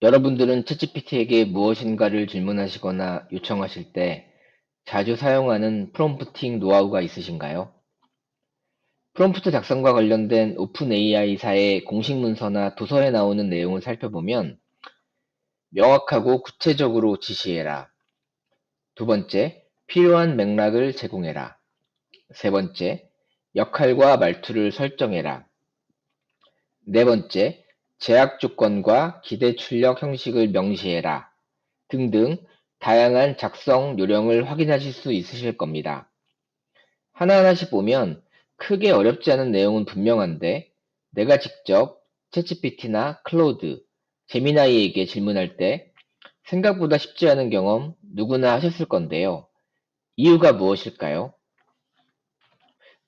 여러분들은 챗GPT에게 무엇인가를 질문하시거나 요청하실 때 자주 사용하는 프롬프팅 노하우가 있으신가요? 프롬프트 작성과 관련된 오픈 AI사의 공식 문서나 도서에 나오는 내용을 살펴보면 명확하고 구체적으로 지시해라. 두 번째, 필요한 맥락을 제공해라. 세 번째, 역할과 말투를 설정해라. 네 번째, 제약 조건과 기대 출력 형식을 명시해라 등등 다양한 작성 요령을 확인하실 수 있으실 겁니다. 하나하나씩 보면 크게 어렵지 않은 내용은 분명한데 내가 직접 채찌피티나 클로드, 제미나이에게 질문할 때 생각보다 쉽지 않은 경험 누구나 하셨을 건데요. 이유가 무엇일까요?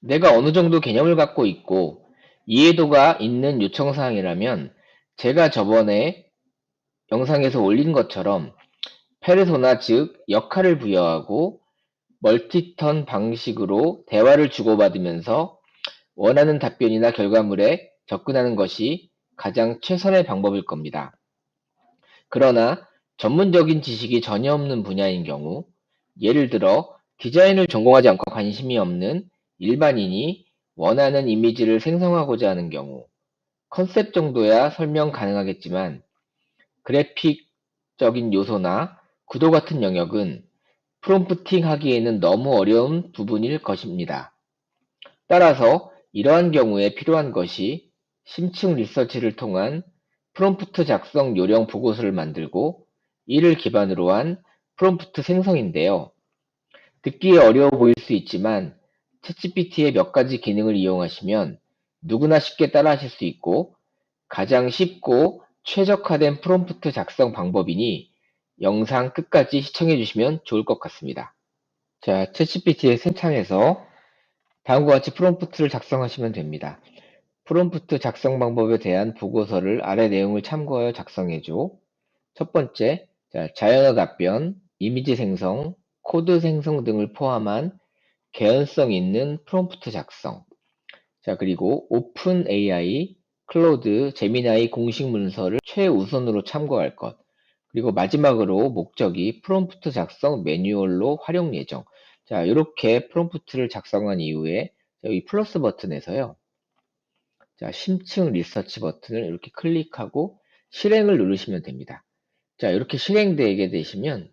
내가 어느 정도 개념을 갖고 있고 이해도가 있는 요청사항이라면 제가 저번에 영상에서 올린 것처럼 페르소나 즉 역할을 부여하고 멀티턴 방식으로 대화를 주고받으면서 원하는 답변이나 결과물에 접근하는 것이 가장 최선의 방법일 겁니다. 그러나 전문적인 지식이 전혀 없는 분야인 경우 예를 들어 디자인을 전공하지 않고 관심이 없는 일반인이 원하는 이미지를 생성하고자 하는 경우 컨셉 정도야 설명 가능하겠지만 그래픽적인 요소나 구도 같은 영역은 프롬프팅 하기에는 너무 어려운 부분일 것입니다. 따라서 이러한 경우에 필요한 것이 심층 리서치를 통한 프롬프트 작성 요령 보고서를 만들고 이를 기반으로 한 프롬프트 생성인데요. 듣기에 어려워 보일 수 있지만 챗GPT의 몇 가지 기능을 이용하시면 누구나 쉽게 따라하실 수 있고 가장 쉽고 최적화된 프롬프트 작성 방법이니 영상 끝까지 시청해 주시면 좋을 것 같습니다. 자, 챗GPT의 생창에서 다음과 같이 프롬프트를 작성하시면 됩니다. 프롬프트 작성 방법에 대한 보고서를 아래 내용을 참고하여 작성해줘. 첫 번째, 자, 자연어 답변, 이미지 생성, 코드 생성 등을 포함한 개연성 있는 프롬프트 작성. 자, 그리고 오픈 AI, 클로드, 제미나이 공식 문서를 최우선으로 참고할 것. 그리고 마지막으로 목적이 프롬프트 작성 매뉴얼로 활용 예정. 자, 이렇게 프롬프트를 작성한 이후에 여기 플러스 버튼에서요. 자, 심층 리서치 버튼을 이렇게 클릭하고 실행을 누르시면 됩니다. 자, 이렇게 실행되게 되시면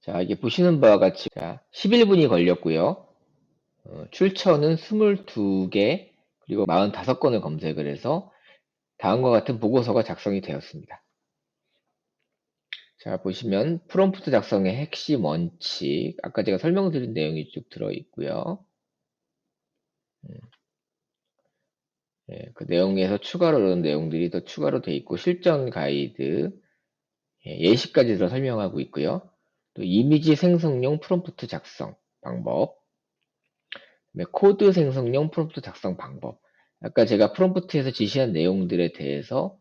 자, 이게 보시는 바와 같이 11분이 걸렸고요. 어, 출처는 22개 그리고 45건을 검색을 해서 다음과 같은 보고서가 작성이 되었습니다. 자 보시면 프롬프트 작성의 핵심 원칙 아까 제가 설명드린 내용이 쭉 들어있고요. 음. 예, 그 내용에서 추가로 넣은 내용들이 더 추가로 되어 있고 실전 가이드 예, 시까지 더 설명하고 있고요. 또 이미지 생성용 프롬프트 작성 방법 코드 생성용 프롬프트 작성 방법 아까 제가 프롬프트에서 지시한 내용들에 대해서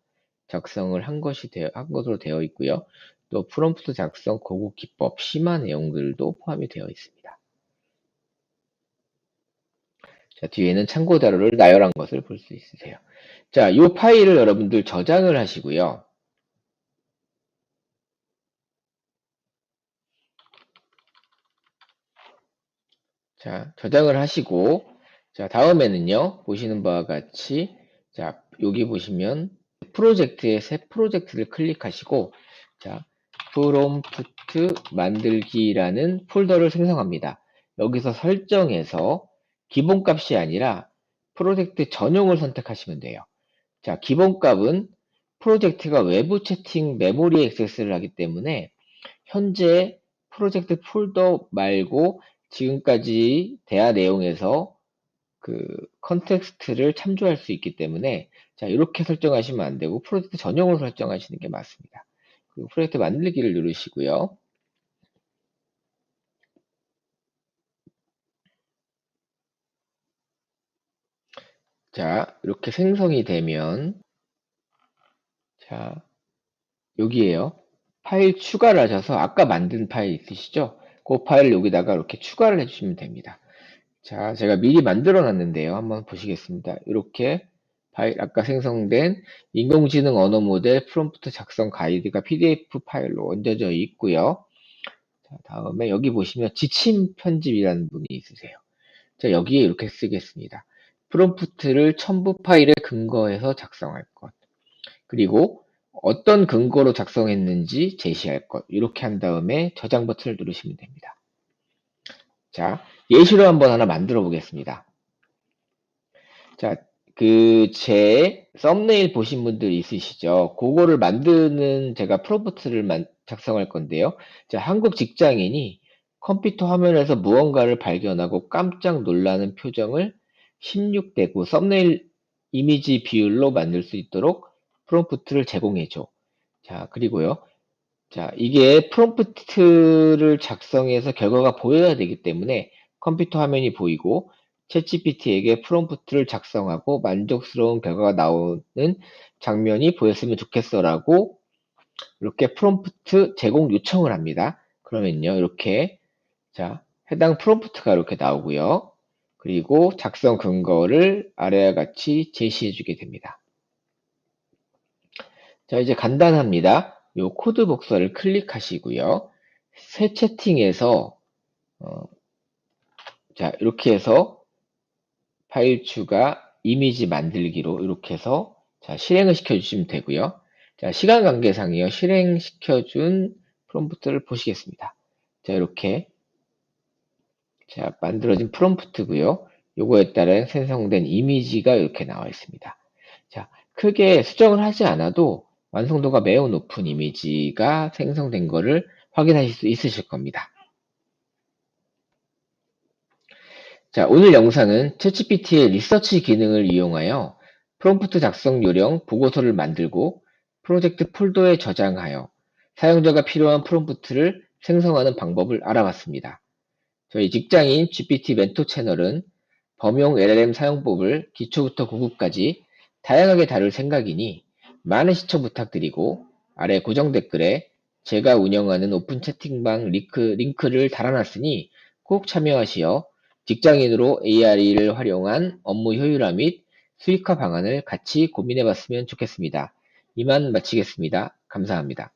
작성을 한 것이 되어, 한 것으로 되어 있고요. 또 프롬프트 작성 고급 기법 심화 내용들도 포함이 되어 있습니다. 자, 뒤에는 참고 자료를 나열한 것을 볼 수 있으세요. 자, 이 파일을 여러분들 저장을 하시고요. 자, 저장을 하시고, 자, 다음에는요, 보시는 바와 같이, 자, 여기 보시면, 프로젝트의 새 프로젝트를 클릭하시고, 자, 프롬프트 만들기라는 폴더를 생성합니다. 여기서 설정해서 기본값이 아니라 프로젝트 전용을 선택하시면 돼요. 자, 기본값은 프로젝트가 외부 채팅 메모리 액세스를 하기 때문에 현재 프로젝트 폴더 말고 지금까지 대화 내용에서 그 컨텍스트를 참조할 수 있기 때문에 자 이렇게 설정하시면 안 되고 프로젝트 전용으로 설정하시는 게 맞습니다. 그리고 프로젝트 만들기를 누르시고요. 자 이렇게 생성이 되면 자 여기에요. 파일 추가를 하셔서 아까 만든 파일 있으시죠? 그 파일을 여기다가 이렇게 추가를 해주시면 됩니다. 자, 제가 미리 만들어 놨는데요. 한번 보시겠습니다. 이렇게 파일, 아까 생성된 인공지능 언어 모델 프롬프트 작성 가이드가 PDF 파일로 얹어져 있고요. 자, 다음에 여기 보시면 지침 편집이라는 분이 있으세요. 자, 여기에 이렇게 쓰겠습니다. 프롬프트를 첨부 파일에 근거해서 작성할 것. 그리고 어떤 근거로 작성했는지 제시할 것. 이렇게 한 다음에 저장 버튼을 누르시면 됩니다. 자, 예시로 한번 하나 만들어 보겠습니다. 자, 그, 제 썸네일 보신 분들 있으시죠? 그거를 만드는 제가 프롬프트를 작성할 건데요. 자, 한국 직장인이 컴퓨터 화면에서 무언가를 발견하고 깜짝 놀라는 표정을 16대구 썸네일 이미지 비율로 만들 수 있도록 프롬프트를 제공해줘. 자, 그리고요. 자, 이게 프롬프트를 작성해서 결과가 보여야 되기 때문에 컴퓨터 화면이 보이고 챗GPT에게 프롬프트를 작성하고 만족스러운 결과가 나오는 장면이 보였으면 좋겠어라고 이렇게 프롬프트 제공 요청을 합니다. 그러면요, 이렇게 자 해당 프롬프트가 이렇게 나오고요. 그리고 작성 근거를 아래와 같이 제시해 주게 됩니다. 자, 이제 간단합니다. 요 코드 복사를 클릭하시고요. 새 채팅에서 어, 자 이렇게 해서 파일 추가 이미지 만들기로 이렇게 해서 자 실행을 시켜주시면 되고요. 자 시간 관계상이요 실행시켜준 프롬프트를 보시겠습니다. 자 이렇게 자 만들어진 프롬프트고요. 요거에 따른 생성된 이미지가 이렇게 나와 있습니다. 자 크게 수정을 하지 않아도 완성도가 매우 높은 이미지가 생성된 것을 확인하실 수 있으실 겁니다. 자, 오늘 영상은 챗GPT의 리서치 기능을 이용하여 프롬프트 작성 요령 보고서를 만들고 프로젝트 폴더에 저장하여 사용자가 필요한 프롬프트를 생성하는 방법을 알아봤습니다. 저희 직장인 GPT 멘토 채널은 범용 LLM 사용법을 기초부터 고급까지 다양하게 다룰 생각이니 많은 시청 부탁드리고 아래 고정 댓글에 제가 운영하는 오픈 채팅방 링크, 링크 를 달아놨으니 꼭 참여하시어 직장인으로 ARE를 활용한 업무 효율화 및 수익화 방안을 같이 고민해 봤으면 좋겠습니다. 이만 마치겠습니다. 감사합니다.